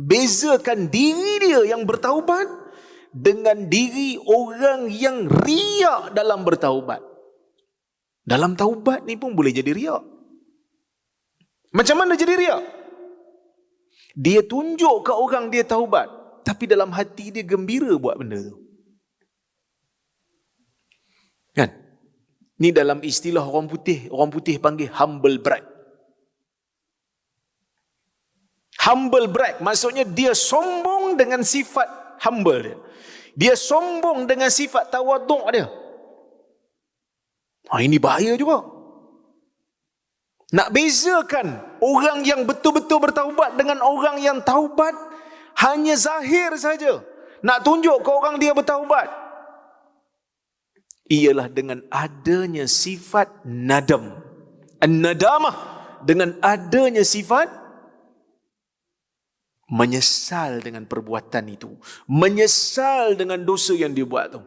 bezakan diri dia yang bertaubat dengan diri orang yang riak dalam bertaubat. Dalam taubat ni pun boleh jadi riak. Macam mana jadi riak? Dia tunjuk ke orang dia taubat, tapi dalam hati dia gembira buat benda tu. Kan? Ni dalam istilah orang putih, orang putih panggil humble brag. Humble brag maksudnya dia sombong dengan sifat humble dia. Dia sombong dengan sifat tawaduk dia. Ha, ini bahaya juga. Nak bezakan orang yang betul-betul bertaubat dengan orang yang taubat hanya zahir saja. Nak tunjuk ke orang dia bertaubat. Ialah dengan adanya sifat nadam. An-nadamah. Dengan adanya sifat menyesal dengan perbuatan itu. Menyesal dengan dosa yang dia buat tu.